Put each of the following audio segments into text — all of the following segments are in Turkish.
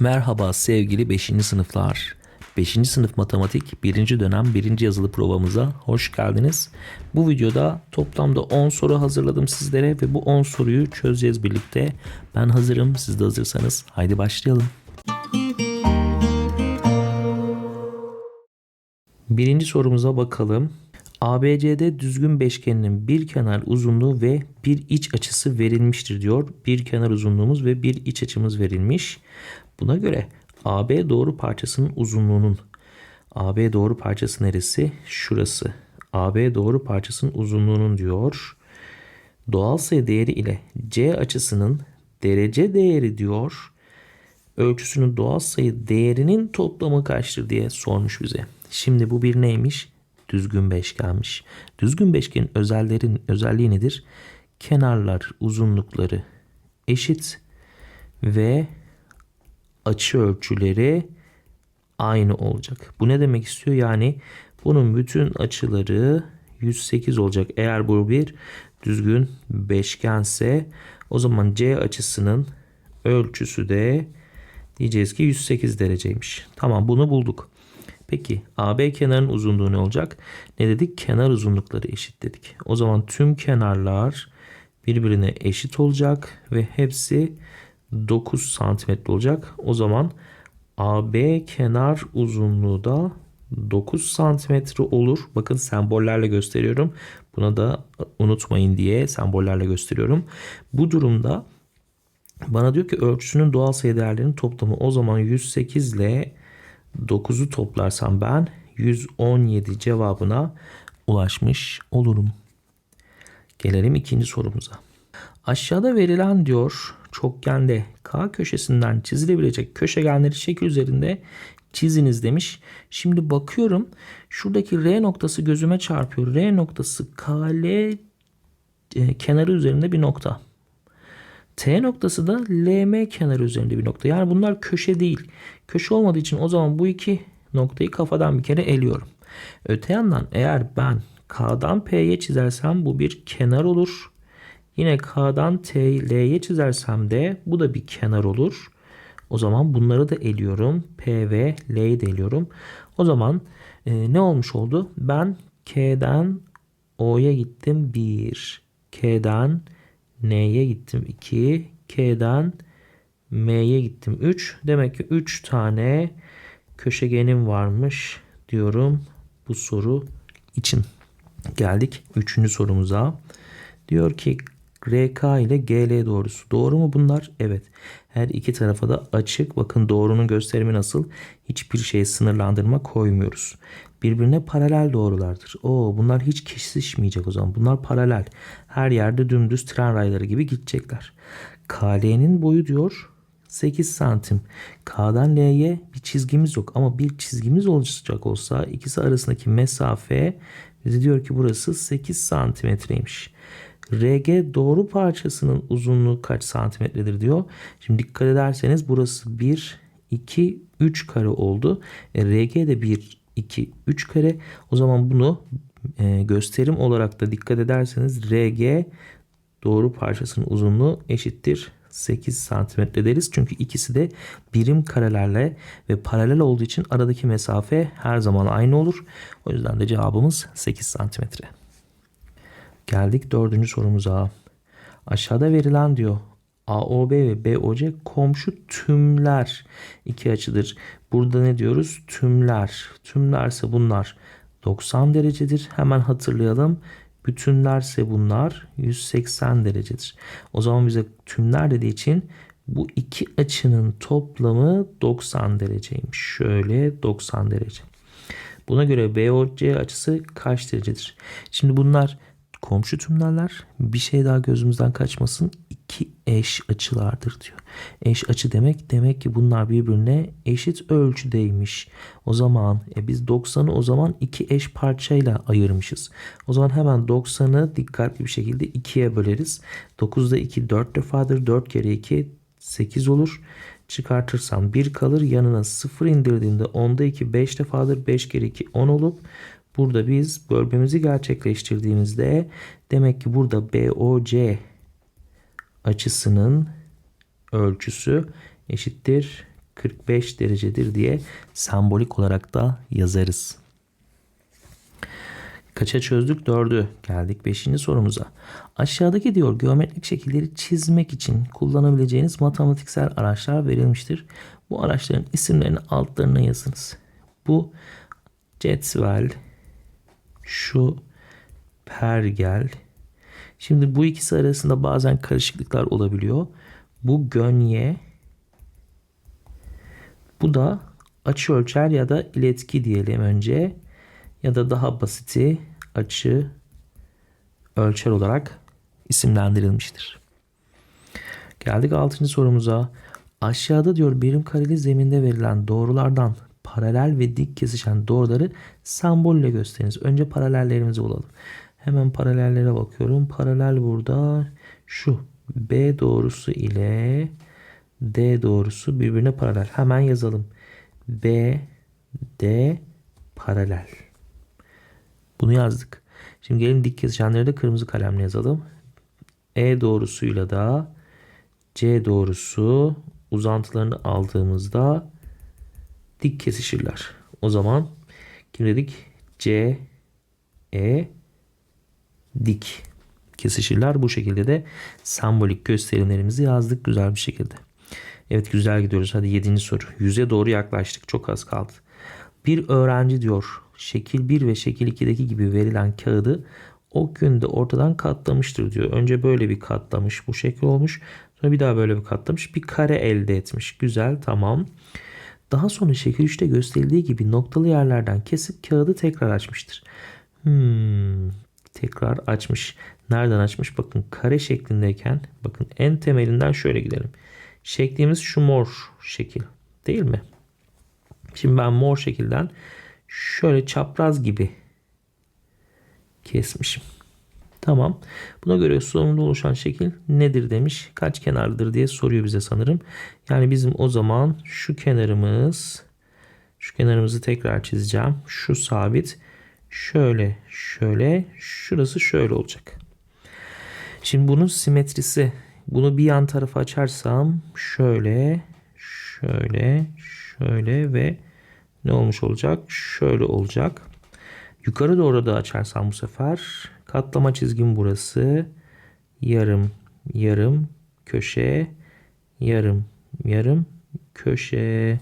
Merhaba sevgili 5. sınıflar. 5. sınıf matematik 1. dönem 1. yazılı provamıza hoş geldiniz. Bu videoda toplamda 10 soru hazırladım sizlere ve bu 10 soruyu çözeceğiz birlikte. Ben hazırım, siz de hazırsanız haydi başlayalım. Birinci sorumuza bakalım. ABCD düzgün beşgeninin bir kenar uzunluğu ve bir iç açısı verilmiştir diyor. Bir kenar uzunluğumuz ve bir iç açımız verilmiş. Buna göre AB doğru parçasının uzunluğunun AB doğru parçası neresi? Şurası. AB doğru parçasının uzunluğunun diyor. Doğal sayı değeri ile C açısının derece değeri diyor. Ölçüsünün doğal sayı değerinin toplamı kaçtır diye sormuş bize. Şimdi bu bir neymiş? Düzgün beşgenmiş. Düzgün beşgenin özellerin özelliği nedir? Kenarlar uzunlukları eşit ve açı ölçüleri aynı olacak. Bu ne demek istiyor? Yani bunun bütün açıları 108 olacak. Eğer bu bir düzgün beşgense o zaman C açısının ölçüsü de diyeceğiz ki 108 dereceymiş. Tamam bunu bulduk. Peki AB kenarının uzunluğu ne olacak? Ne dedik? Kenar uzunlukları eşit dedik. O zaman tüm kenarlar birbirine eşit olacak ve hepsi 9 santimetre olacak. O zaman AB kenar uzunluğu da 9 santimetre olur. Bakın sembollerle gösteriyorum. Buna da unutmayın diye sembollerle gösteriyorum. Bu durumda bana diyor ki ölçüsünün doğal sayı değerlerinin toplamı o zaman 108 ile 9'u toplarsam ben 117 cevabına ulaşmış olurum. Gelelim ikinci sorumuza. Aşağıda verilen diyor çokgende K köşesinden çizilebilecek köşegenleri şekil üzerinde çiziniz demiş. Şimdi bakıyorum şuradaki R noktası gözüme çarpıyor. R noktası KL e, kenarı üzerinde bir nokta. T noktası da LM kenarı üzerinde bir nokta. Yani bunlar köşe değil. Köşe olmadığı için o zaman bu iki noktayı kafadan bir kere eliyorum. Öte yandan eğer ben K'dan P'ye çizersem bu bir kenar olur. Yine K'dan T'ye çizersem de bu da bir kenar olur. O zaman bunları da eliyorum. P ve L'yi de eliyorum. O zaman e, ne olmuş oldu? Ben K'den O'ya gittim 1. K'den N'ye gittim 2. K'den M'ye gittim 3. Demek ki 3 tane köşegenim varmış diyorum bu soru için. Geldik 3. sorumuza. Diyor ki RK ile GL doğrusu. Doğru mu bunlar? Evet. Her iki tarafa da açık. Bakın doğrunun gösterimi nasıl? Hiçbir şeye sınırlandırma koymuyoruz. Birbirine paralel doğrulardır. Oo, bunlar hiç kesişmeyecek o zaman. Bunlar paralel. Her yerde dümdüz tren rayları gibi gidecekler. KL'nin boyu diyor 8 santim. K'dan L'ye bir çizgimiz yok ama bir çizgimiz olacak olsa ikisi arasındaki mesafe bize diyor ki burası 8 santimetreymiş. RG doğru parçasının uzunluğu kaç santimetredir diyor. Şimdi dikkat ederseniz burası 1, 2, 3 kare oldu. E, RG de 1, 2, 3 kare. O zaman bunu e, gösterim olarak da dikkat ederseniz RG doğru parçasının uzunluğu eşittir 8 santimetre deriz. Çünkü ikisi de birim karelerle ve paralel olduğu için aradaki mesafe her zaman aynı olur. O yüzden de cevabımız 8 santimetre. Geldik dördüncü sorumuza. Aşağıda verilen diyor AOB ve BOC komşu tümler iki açıdır. Burada ne diyoruz? Tümler. Tümlerse bunlar 90 derecedir. Hemen hatırlayalım. Bütünlerse bunlar 180 derecedir. O zaman bize tümler dediği için bu iki açının toplamı 90 dereceymiş. Şöyle 90 derece. Buna göre BOC açısı kaç derecedir? Şimdi bunlar komşu tümlerler bir şey daha gözümüzden kaçmasın iki eş açılardır diyor. Eş açı demek demek ki bunlar birbirine eşit ölçüdeymiş. O zaman e biz 90'ı o zaman iki eş parçayla ayırmışız. O zaman hemen 90'ı dikkatli bir şekilde ikiye böleriz. 9'da 2 4 defadır. 4 kere 2 8 olur. Çıkartırsam 1 kalır. Yanına 0 indirdiğimde 10'da 2 5 defadır. 5 kere 2 10 olup Burada biz bölmemizi gerçekleştirdiğimizde demek ki burada BOC açısının ölçüsü eşittir 45 derecedir diye sembolik olarak da yazarız. Kaça çözdük? Dördü. Geldik beşinci sorumuza. Aşağıdaki diyor geometrik şekilleri çizmek için kullanabileceğiniz matematiksel araçlar verilmiştir. Bu araçların isimlerini altlarına yazınız. Bu cetvel, şu pergel. Şimdi bu ikisi arasında bazen karışıklıklar olabiliyor. Bu gönye, bu da açı ölçer ya da iletki diyelim önce ya da daha basiti açı ölçer olarak isimlendirilmiştir. Geldik 6. sorumuza. Aşağıda diyor birim kareli zeminde verilen doğrulardan paralel ve dik kesişen doğruları sembolle gösteriniz. Önce paralellerimizi bulalım. Hemen paralellere bakıyorum. Paralel burada şu B doğrusu ile D doğrusu birbirine paralel. Hemen yazalım. B, D paralel. Bunu yazdık. Şimdi gelin dik kesişenleri de kırmızı kalemle yazalım. E doğrusuyla da C doğrusu uzantılarını aldığımızda dik kesişirler. O zaman kim dedik? C, E dik kesişirler. Bu şekilde de sembolik gösterimlerimizi yazdık güzel bir şekilde. Evet güzel gidiyoruz. Hadi yedinci soru. Yüze doğru yaklaştık. Çok az kaldı. Bir öğrenci diyor şekil 1 ve şekil 2'deki gibi verilen kağıdı o günde ortadan katlamıştır diyor. Önce böyle bir katlamış bu şekil olmuş. Sonra bir daha böyle bir katlamış. Bir kare elde etmiş. Güzel tamam. Daha sonra şekil 3'te gösterildiği gibi noktalı yerlerden kesip kağıdı tekrar açmıştır. Hmm, tekrar açmış. Nereden açmış? Bakın kare şeklindeyken bakın en temelinden şöyle gidelim. Şeklimiz şu mor şekil değil mi? Şimdi ben mor şekilden şöyle çapraz gibi kesmişim. Tamam. Buna göre sonunda oluşan şekil nedir demiş. Kaç kenarlıdır diye soruyor bize sanırım. Yani bizim o zaman şu kenarımız şu kenarımızı tekrar çizeceğim. Şu sabit. Şöyle şöyle şurası şöyle olacak. Şimdi bunun simetrisi bunu bir yan tarafa açarsam şöyle şöyle şöyle ve ne olmuş olacak? Şöyle olacak. Yukarı doğru da açarsam bu sefer katlama çizgim burası. Yarım yarım köşe yarım yarım köşe.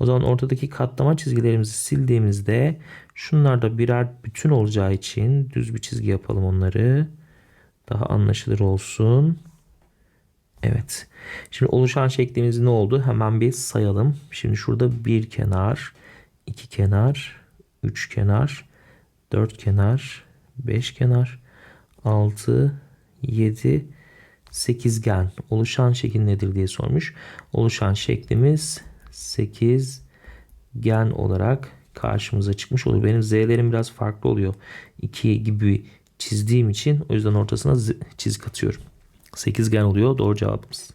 O zaman ortadaki katlama çizgilerimizi sildiğimizde şunlar da birer bütün olacağı için düz bir çizgi yapalım onları. Daha anlaşılır olsun. Evet. Şimdi oluşan şeklimiz ne oldu? Hemen bir sayalım. Şimdi şurada bir kenar, iki kenar, üç kenar, dört kenar, beş kenar, altı, yedi, sekizgen. Oluşan şekil nedir diye sormuş. Oluşan şeklimiz sekizgen olarak karşımıza çıkmış oluyor. Benim z'lerim biraz farklı oluyor. 2 gibi çizdiğim için o yüzden ortasına çizik atıyorum. Sekizgen oluyor doğru cevabımız.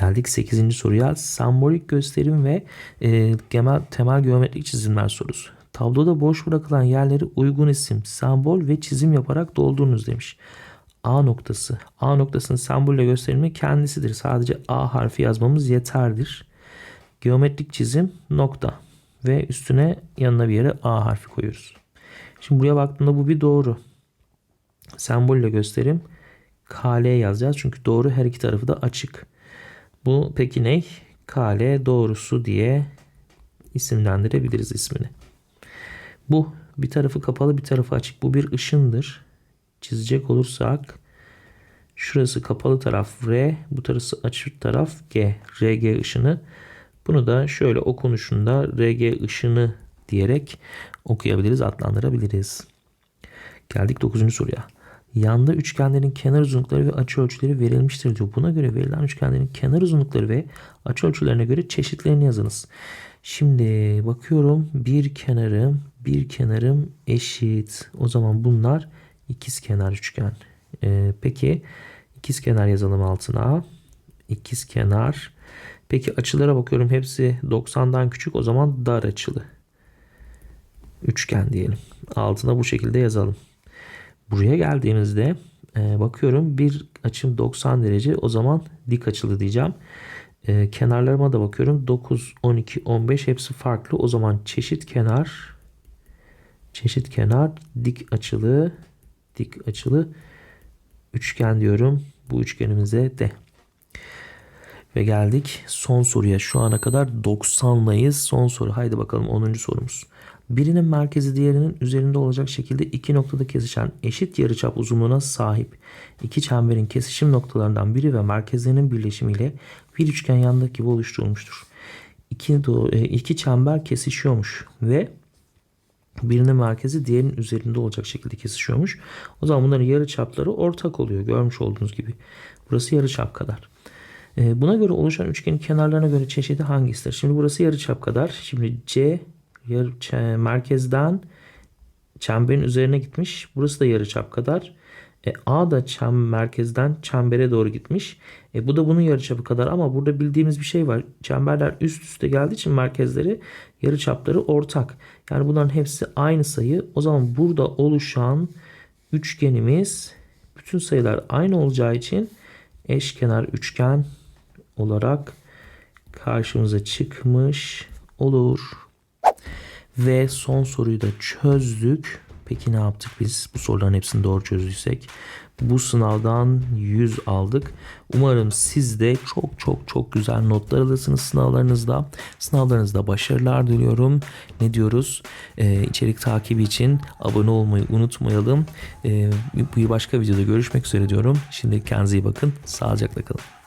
Geldik 8. soruya. Sembolik gösterim ve e, temel, temel geometrik çizimler sorusu. Tabloda boş bırakılan yerleri uygun isim, sembol ve çizim yaparak doldurunuz demiş. A noktası. A noktasının sembolle gösterimi kendisidir. Sadece A harfi yazmamız yeterdir. Geometrik çizim nokta. Ve üstüne yanına bir yere A harfi koyuyoruz. Şimdi buraya baktığımda bu bir doğru. Sembolle gösterim KL yazacağız. Çünkü doğru her iki tarafı da açık. Bu peki ne? KL doğrusu diye isimlendirebiliriz ismini. Bu bir tarafı kapalı bir tarafı açık. Bu bir ışındır. Çizecek olursak şurası kapalı taraf R, bu tarafı açık taraf G. RG ışını. Bunu da şöyle okunuşunda RG ışını diyerek okuyabiliriz, adlandırabiliriz. Geldik 9. soruya. Yanda üçgenlerin kenar uzunlukları ve açı ölçüleri verilmiştir diyor. Buna göre verilen üçgenlerin kenar uzunlukları ve açı ölçülerine göre çeşitlerini yazınız. Şimdi bakıyorum bir kenarım bir kenarım eşit. O zaman bunlar ikiz kenar üçgen. Ee, peki ikiz kenar yazalım altına. İkiz kenar. Peki açılara bakıyorum hepsi 90'dan küçük o zaman dar açılı. Üçgen diyelim. Altına bu şekilde yazalım. Buraya geldiğimizde e, bakıyorum bir açım 90 derece o zaman dik açılı diyeceğim. Ee, kenarlarıma da bakıyorum. 9, 12, 15 hepsi farklı. O zaman çeşit kenar çeşit kenar dik açılı dik açılı üçgen diyorum. Bu üçgenimize de. Ve geldik son soruya. Şu ana kadar 90'layız. Son soru. Haydi bakalım 10. sorumuz. Birinin merkezi diğerinin üzerinde olacak şekilde iki noktada kesişen eşit yarıçap uzunluğuna sahip iki çemberin kesişim noktalarından biri ve merkezlerinin birleşimiyle bir üçgen yandaki gibi oluşturulmuştur. İki, e, iki çember kesişiyormuş ve birinin merkezi diğerinin üzerinde olacak şekilde kesişiyormuş. O zaman bunların yarıçapları ortak oluyor. Görmüş olduğunuz gibi. Burası yarıçap kadar. E, Buna göre oluşan üçgenin kenarlarına göre çeşidi hangisidir? Şimdi burası yarıçap kadar. Şimdi C yarı, çe- merkezden çemberin üzerine gitmiş. Burası da yarıçap kadar. E, A da çem, merkezden çembere doğru gitmiş. E, bu da bunun yarıçapı kadar ama burada bildiğimiz bir şey var. Çemberler üst üste geldiği için merkezleri yarıçapları ortak. Yani bunların hepsi aynı sayı. O zaman burada oluşan üçgenimiz bütün sayılar aynı olacağı için eşkenar üçgen olarak karşımıza çıkmış olur. Ve son soruyu da çözdük. Peki ne yaptık biz bu soruların hepsini doğru çözdüysek? Bu sınavdan 100 aldık. Umarım siz de çok çok çok güzel notlar alırsınız sınavlarınızda. Sınavlarınızda başarılar diliyorum. Ne diyoruz? Ee, içerik takibi için abone olmayı unutmayalım. Ee, bir başka videoda görüşmek üzere diyorum. Şimdi kendinize iyi bakın. Sağlıcakla kalın.